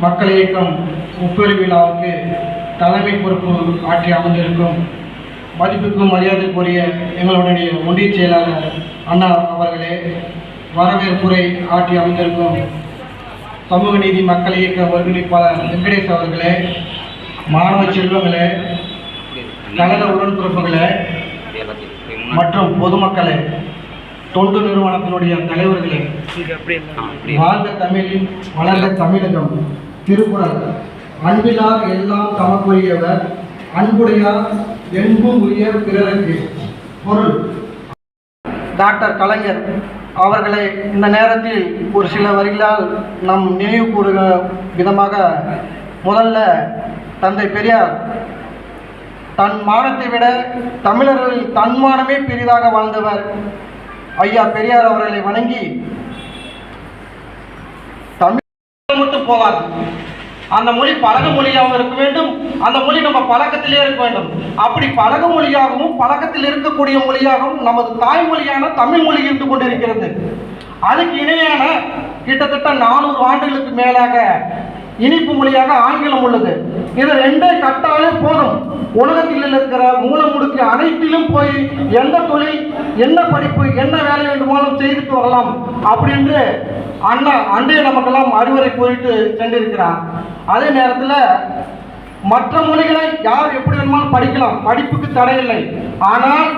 மக்கள் இயக்கம் முப்பெரு விழாவுக்கு தலைமை பொறுப்பு ஆற்றி அமர்ந்திருக்கும். மதிப்புக்கும் மரியாதைக்குரிய எங்களுடைய ஒன்றிய செயலாளர் அண்ணா அவர்களே வரவேற்புரை ஆற்றி அமர்ந்திருக்கும் சமூக நீதி மக்கள் இயக்க ஒருங்கிணைப்பாளர் வெங்கடேஷ் அவர்களே மாணவ செல்வங்களே கழக உடன்பிறப்புகளே மற்றும் பொதுமக்களே தொண்டு நிறுவனத்தினுடைய தலைவர்களே வாழ்ந்த தமிழின் வளர்ந்த தமிழகம் திருக்குறள் அன்பிலார் எல்லாம் தமக்குரியவர் அன்புடையார் என்பும் உரிய பிறருக்கு. பொருள். டாக்டர் கலைஞர் அவர்களை இந்த நேரத்தில் ஒரு சில வரிகளால் நம் நினைவு கூறுக விதமாக முதல்ல தந்தை பெரியார் தன் மானத்தை விட தமிழர்களில் தன்மானமே பெரிதாக வாழ்ந்தவர் ஐயா பெரியார் அவர்களை வணங்கி தமிழ் மட்டும் போகாது. அந்த மொழி பழக மொழியாகவும் இருக்க வேண்டும். அந்த மொழி நம்ம பழக்கத்திலே இருக்க வேண்டும். அப்படி பழக மொழியாகவும் பழக்கத்தில் இருக்கக்கூடிய மொழியாகவும் நமது தாய்மொழியான தமிழ் மொழி இருந்து கொண்டிருக்கிறது. அதுக்கு இணையான கிட்டத்தட்ட நானூறு ஆண்டுகளுக்கு மேலாக இனிப்பு மொழியாக ஆங்கிலம் உள்ளது. இது ரெண்டே கட்டாலே போதும். உலகத்தில் இருக்கிற மூலமுடுக்கு அனைத்திலும் போய் எந்த தொழில் என்ன படிப்பு என்ன வேலை வேண்டுமானாலும் செய்துட்டு வரலாம் அப்படின்ட்டு அண்ணா அண்டைய நமக்கெல்லாம் அறிவுரை கூறிட்டு சென்றிருக்கிறார். அதே நேரத்தில் மற்ற மொழிகளை யார் எப்படி வேணுமாலும் படிக்கலாம். படிப்புக்கு தடையில்லை ஆனால்